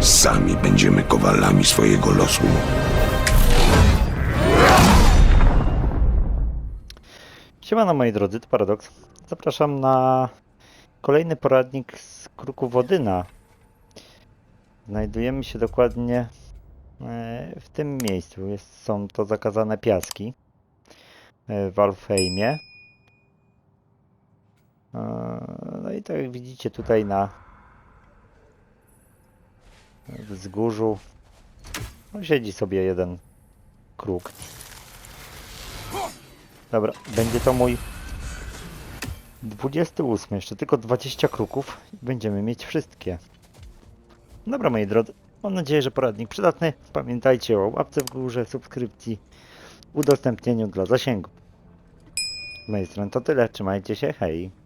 Sami będziemy kowalami swojego losu. Siemano moi drodzy, to Paradoks. Zapraszam na kolejny poradnik z Kruku Wodyna. Znajdujemy się dokładnie e, w tym miejscu. Jest, są to zakazane piaski e, w Alfheimie. E, No i tak jak widzicie tutaj na wzgórzu no, siedzi sobie jeden kruk. Dobra, będzie to mój 28. Jeszcze tylko 20 kruków i będziemy mieć wszystkie. Dobra, moi drodzy. Mam nadzieję, że poradnik przydatny. Pamiętajcie o łapce w górze, subskrypcji, udostępnieniu dla zasięgu. Z mojej strony to tyle. Trzymajcie się. Hej.